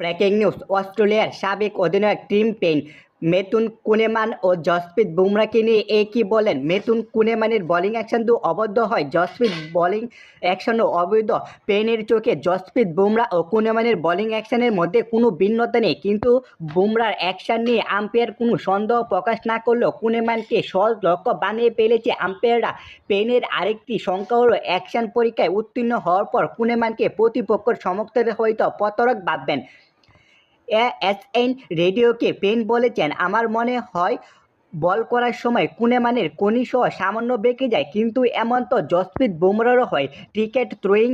Breaking news, অস্ট্রেলিয়ার সাবেক অধিনায়ক টিম পেইন মেতুন কুনেমান ও জসপ্রীত বুমরাকে নিয়ে এ কি বলেন? মেতুন কুনেমানের বোলিং অ্যাকশন তো অবৈধ হয়, জসপ্রীত বোলিং অ্যাকশনও অবৈধ। পেনের চোখে জসপ্রীত বুমরা ও কুনেমানের বোলিং অ্যাকশনের মধ্যে কোনো ভিন্নতা নেই, কিন্তু বুমরার অ্যাকশন নিয়ে আম্পায়ার কোনো সন্দেহ প্রকাশ না করলেও কুনেমানকে সহজ লক্ষ্য বানিয়ে ফেলেছে আম্পায়াররা। পেনের আরেকটি সংখ্যা হলো অ্যাকশন পরীক্ষায় উত্তীর্ণ হওয়ার পর কুনেমানকে প্রতিপক্ষের সমর্থকদের হয়তো প্রতারক ভাববেন। এএসএন রেডিওকে পেন বলেছেন। আমার মনে হয় বল করার সময় কুনেমানের কনিসহ সামান্য বেঁকে যায়, কিন্তু এমন তো জসপ্রীত বুমরারও হয়। ক্রিকেট থ্রোয়িং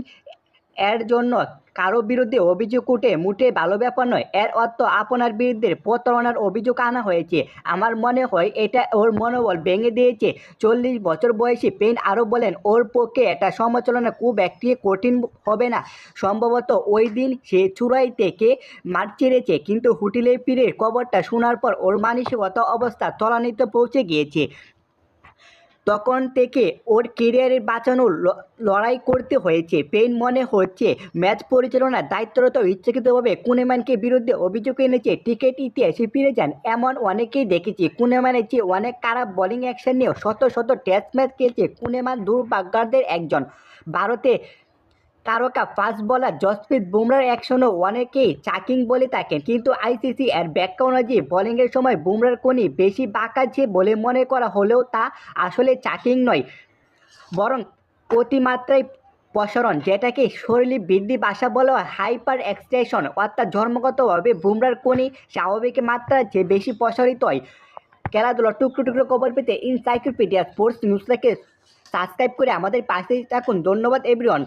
এর জন্য কারও বিরুদ্ধে অভিযোগ উঠে মুঠে ভালো ব্যাপার নয়। এর অর্থ আপনার বিরুদ্ধে প্রতারণার অভিযোগ আনা হয়েছে। আমার মনে হয় এটা ওর মনোবল ভেঙে দিয়েছে। চল্লিশ বছর বয়সী পেন আরও বলেন, ওর পক্ষে এটা সমালোচনা খুব একটি কঠিন হবে না। সম্ভবত ওই দিন সে চূড়াই থেকে মাঠ ছেড়েছে, কিন্তু হুটিলে পীরের খবরটা শোনার পর ওর মানসিকতা অবস্থা তলানিতে পৌঁছে গিয়েছে। তখন থেকে ওর কেরিয়ারের বাঁচানোর লড়াই করতে হয়েছে। পেন মনে হচ্ছে ম্যাচ পরিচালনার দায়িত্বরত ইচ্ছাকৃতভাবে কুনেমানকে বিরুদ্ধে অভিযোগ এনেছে। টিকেট ইতিহাসে ফিরে যান, এমন অনেকেই দেখেছি। কুনেমানের চেয়ে অনেক খারাপ বোলিং অ্যাকশন নিয়েও শত শত টেস্ট ম্যাচ খেলছে কুনেমান দুর্ভাগ্যদের একজন। ভারতে তারকা ফাস্ট বলার জসপ্রীত বুমরার অ্যাকশনও অনেকেই চাকিং বলে থাকেন। কিন্তু আইসিসি এর ব্যাখ্যা অনুযায়ী বোলিংয়ের সময় বুমরার কোনি বেশি বাঁকাচ্ছে বলে মনে করা হলেও তা আসলে চাকিং নয়। বরং অতিমাত্রায় প্রসারণ, যেটাকে শরীরী বৃদ্ধি ভাষা বলা হাইপার এক্সটেশন অর্থাৎ জন্মগতভাবে বুমরার কোনি স্বাভাবিক মাত্রার চেয়ে বেশি প্রসারিত হয়। খেলাধুলা টুকরো টুকরো খবর পেতে ইনসাইক্লোপিডিয়া স্পোর্টস নিউজটাকে সাবস্ক্রাইব করে আমাদের পাশেই থাকুন। ধন্যবাদ এভরিওয়ান